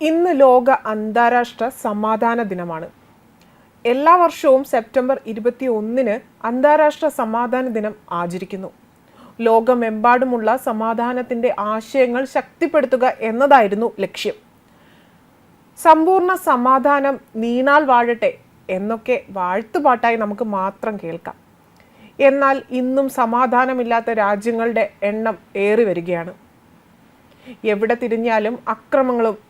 ഇന്ന് ലോക അന്താരാഷ്ട്ര സമാധാന ദിനമാണ്. എല്ലാ വർഷവും സെപ്റ്റംബർ ഇരുപത്തി ഒന്നിന് അന്താരാഷ്ട്ര സമാധാന ദിനം ആചരിക്കുന്നു. ലോകമെമ്പാടുമുള്ള സമാധാനത്തിന്റെ ആശയങ്ങൾ ശക്തിപ്പെടുത്തുക എന്നതായിരുന്നു ലക്ഷ്യം. സമ്പൂർണ സമാധാനം നീണാൽ വാഴട്ടെ എന്നൊക്കെ വാഴ്ത്തുപാട്ടായി നമുക്ക് മാത്രം കേൾക്കാം. എന്നാൽ ഇന്നും സമാധാനമില്ലാത്ത രാജ്യങ്ങളുടെ എണ്ണം ഏറി വരികയാണ് എവിടെ തിരിഞ്ഞാലും അക്രമങ്ങളും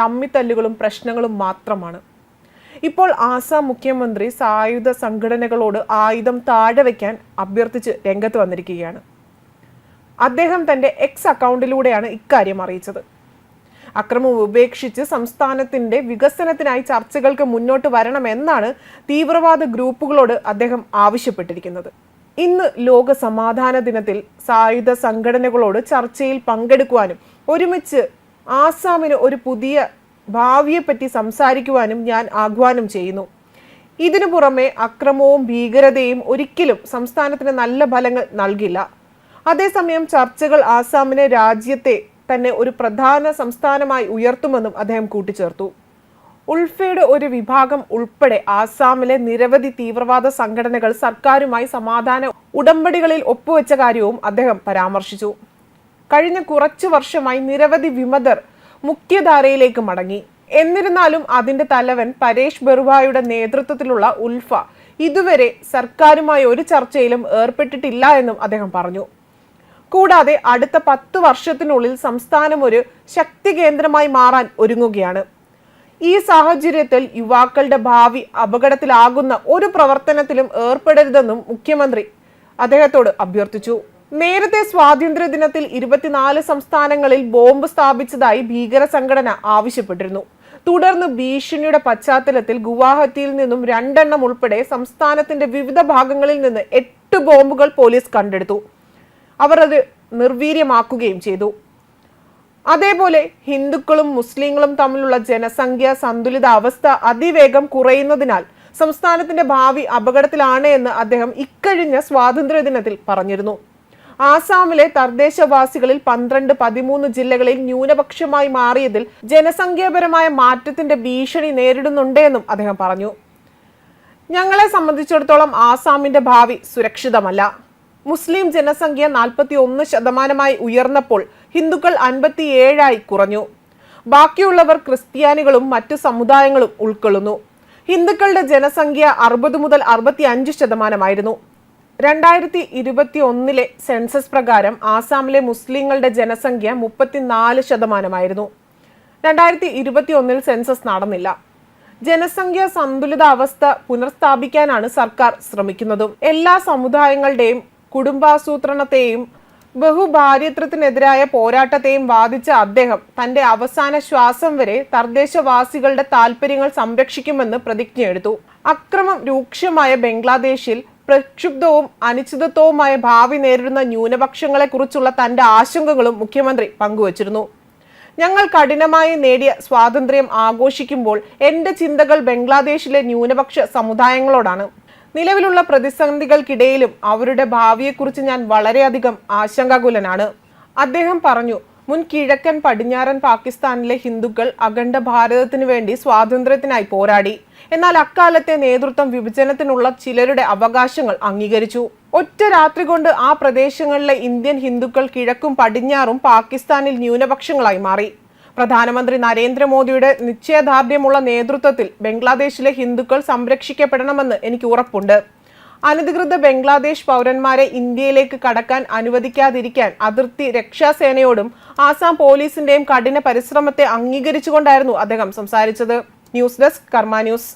തമ്മിത്തല്ലുകളും പ്രശ്നങ്ങളും മാത്രമാണ്. ഇപ്പോൾ ആസാം മുഖ്യമന്ത്രി സായുധ സംഘടനകളോട് ആയുധം താഴെ വയ്ക്കാൻ അഭ്യർത്ഥിച്ച് രംഗത്ത് വന്നിരിക്കുകയാണ്. അദ്ദേഹം തന്റെ എക്സ് അക്കൗണ്ടിലൂടെയാണ് ഇക്കാര്യം അറിയിച്ചത്. അക്രമം ഉപേക്ഷിച്ച് സംസ്ഥാനത്തിന്റെ വികസനത്തിനായി ചർച്ചകൾക്ക് മുന്നോട്ട് വരണമെന്നാണ് തീവ്രവാദ ഗ്രൂപ്പുകളോട് അദ്ദേഹം ആവശ്യപ്പെട്ടിരിക്കുന്നത്. ഇന്ന് ലോക സമാധാന ദിനത്തിൽ സായുധ സംഘടനകളോട് ചർച്ചയിൽ പങ്കെടുക്കുവാനും ഒരുമിച്ച് ആസാമിന് ഒരു പുതിയ ഭാവിയെപ്പറ്റി സംസാരിക്കുവാനും ഞാൻ ആഹ്വാനം ചെയ്യുന്നു. ഇതിനു പുറമെ അക്രമവും ഭീകരതയും ഒരിക്കലും സംസ്ഥാനത്തിന് നല്ല ഫലങ്ങൾ നൽകില്ല. അതേസമയം ചർച്ചകൾ ആസാമിനെ രാജ്യത്തെ തന്നെ ഒരു പ്രധാന സംസ്ഥാനമായി ഉയർത്തുമെന്നും അദ്ദേഹം കൂട്ടിച്ചേർത്തു. ഉൾഫയുടെ ഒരു വിഭാഗം ഉൾപ്പെടെ ആസാമിലെ നിരവധി തീവ്രവാദ സംഘടനകൾ സർക്കാരുമായി സമാധാന ഉടമ്പടികളിൽ ഒപ്പുവെച്ച കാര്യവും അദ്ദേഹം പരാമർശിച്ചു. കഴിഞ്ഞ കുറച്ചു വർഷമായി നിരവധി വിമതർ മുഖ്യധാരയിലേക്ക് മടങ്ങി. എന്നിരുന്നാലും അതിന്റെ തലവൻ പരേഷ് ബെറുവായുടെ നേതൃത്വത്തിലുള്ള ഉൽഫ ഇതുവരെ സർക്കാരുമായി ഒരു ചർച്ചയിലും ഏർപ്പെട്ടിട്ടില്ല എന്നും അദ്ദേഹം പറഞ്ഞു. കൂടാതെ അടുത്ത പത്ത് വർഷത്തിനുള്ളിൽ സംസ്ഥാനം ഒരു ശക്തി കേന്ദ്രമായി മാറാൻ ഒരുങ്ങുകയാണ്. ഈ സാഹചര്യത്തിൽ യുവാക്കളുടെ ഭാവി അപകടത്തിലാകുന്ന ഒരു പ്രവർത്തനത്തിലും ഏർപ്പെടരുതെന്നും മുഖ്യമന്ത്രി അദ്ദേഹത്തോട് അഭ്യർത്ഥിച്ചു. നേരത്തെ സ്വാതന്ത്ര്യ ദിനത്തിൽ ഇരുപത്തിനാല് സംസ്ഥാനങ്ങളിൽ ബോംബ് സ്ഥാപിച്ചതായി ഭീകര സംഘടന ആവശ്യപ്പെട്ടിരുന്നു. തുടർന്ന് ഭീഷണിയുടെ പശ്ചാത്തലത്തിൽ ഗുവാഹത്തിയിൽ നിന്നും രണ്ടെണ്ണം ഉൾപ്പെടെ സംസ്ഥാനത്തിന്റെ വിവിധ ഭാഗങ്ങളിൽ നിന്ന് എട്ട് ബോംബുകൾ പോലീസ് കണ്ടെടുത്തു. അവർ അത് നിർവീര്യമാക്കുകയും ചെയ്തു. അതേപോലെ ഹിന്ദുക്കളും മുസ്ലിങ്ങളും തമ്മിലുള്ള ജനസംഖ്യ സന്തുലിത അവസ്ഥ അതിവേഗം കുറയുന്നതിനാൽ സംസ്ഥാനത്തിന്റെ ഭാവി അപകടത്തിലാണ് എന്ന് അദ്ദേഹം ഇക്കഴിഞ്ഞ സ്വാതന്ത്ര്യ ദിനത്തിൽ പറഞ്ഞിരുന്നു. ആസാമിലെ തദ്ദേശവാസികളിൽ പന്ത്രണ്ട് പതിമൂന്ന് ജില്ലകളിൽ ന്യൂനപക്ഷമായി മാറിയതിൽ ജനസംഖ്യാപരമായ മാറ്റത്തിന്റെ ഭീഷണി നേരിടുന്നുണ്ടെന്നും അദ്ദേഹം പറഞ്ഞു. ഞങ്ങളെ സംബന്ധിച്ചിടത്തോളം ആസാമിന്റെ ഭാവി സുരക്ഷിതമല്ല. മുസ്ലിം ജനസംഖ്യ നാൽപ്പത്തി ഒന്ന് ശതമാനമായി ഉയർന്നപ്പോൾ ഹിന്ദുക്കൾ അൻപത്തിയേഴായി കുറഞ്ഞു. ബാക്കിയുള്ളവർ ക്രിസ്ത്യാനികളും മറ്റു സമുദായങ്ങളും ഉൾക്കൊള്ളുന്നു. ഹിന്ദുക്കളുടെ ജനസംഖ്യ അറുപത് മുതൽ അറുപത്തി അഞ്ച് ശതമാനമായിരുന്നു. രണ്ടായിരത്തി ഇരുപത്തി ഒന്നിലെ സെൻസസ് പ്രകാരം ആസാമിലെ മുസ്ലിങ്ങളുടെ ജനസംഖ്യ മുപ്പത്തിനാല് ശതമാനമായിരുന്നു. രണ്ടായിരത്തി ഇരുപത്തി ഒന്നിൽ സെൻസസ് നടന്നില്ല. ജനസംഖ്യ സന്തുലിത അവസ്ഥ പുനഃസ്ഥാപിക്കാനാണ് സർക്കാർ ശ്രമിക്കുന്നതും. എല്ലാ സമുദായങ്ങളുടെയും കുടുംബാസൂത്രണത്തെയും ബഹുഭാര്യത്വത്തിനെതിരായ പോരാട്ടത്തെയും വാദിച്ച അദ്ദേഹം തന്റെ അവസാന ശ്വാസം വരെ തദ്ദേശവാസികളുടെ താൽപര്യങ്ങൾ സംരക്ഷിക്കുമെന്ന് പ്രതിജ്ഞയെടുത്തു. അക്രമം രൂക്ഷമായ ബംഗ്ലാദേശിൽ പ്രക്ഷുബ്ധവും അനിശ്ചിതത്വവുമായ ഭാവി നേരിടുന്ന ന്യൂനപക്ഷങ്ങളെക്കുറിച്ചുള്ള തന്റെ ആശങ്കകളും മുഖ്യമന്ത്രി പങ്കുവച്ചിരുന്നു. ഞങ്ങൾ കഠിനമായി നേടിയ സ്വാതന്ത്ര്യം ആഘോഷിക്കുമ്പോൾ എന്റെ ചിന്തകൾ ബംഗ്ലാദേശിലെ ന്യൂനപക്ഷ സമുദായങ്ങളോടാണ്. നിലവിലുള്ള പ്രതിസന്ധികൾക്കിടയിലും അവരുടെ ഭാവിയെക്കുറിച്ച് ഞാൻ വളരെയധികം ആശങ്കാകുലനാണ്. അദ്ദേഹം പറഞ്ഞു മുൻ കിഴക്കൻ പടിഞ്ഞാറൻ പാകിസ്ഥാനിലെ ഹിന്ദുക്കൾ അഖണ്ഡ ഭാരതത്തിനു വേണ്ടി സ്വാതന്ത്ര്യത്തിനായി പോരാടി. എന്നാൽ അക്കാലത്തെ നേതൃത്വം വിഭജനത്തിനുള്ള ചിലരുടെ അവകാശങ്ങൾ അംഗീകരിച്ചു. ഒറ്റ രാത്രി കൊണ്ട് ആ പ്രദേശങ്ങളിലെ ഇന്ത്യൻ ഹിന്ദുക്കൾ കിഴക്കും പടിഞ്ഞാറും പാകിസ്ഥാനിൽ ന്യൂനപക്ഷങ്ങളായി മാറി. പ്രധാനമന്ത്രി നരേന്ദ്രമോദിയുടെ നിശ്ചയദാർഢ്യമുള്ള നേതൃത്വത്തിൽ ബംഗ്ലാദേശിലെ ഹിന്ദുക്കൾ സംരക്ഷിക്കപ്പെടണമെന്ന് എനിക്ക് ഉറപ്പുണ്ട്. അനധികൃത ബംഗ്ലാദേശ് പൗരന്മാരെ ഇന്ത്യയിലേക്ക് കടക്കാൻ അനുവദിക്കാതിരിക്കാൻ അതിർത്തി രക്ഷാസേനയോടും ആസാം പോലീസിന്റെയും കഠിന പരിശ്രമത്തെ അംഗീകരിച്ചുകൊണ്ടായിരുന്നു അദ്ദേഹം സംസാരിച്ചത്. News desk Karma news.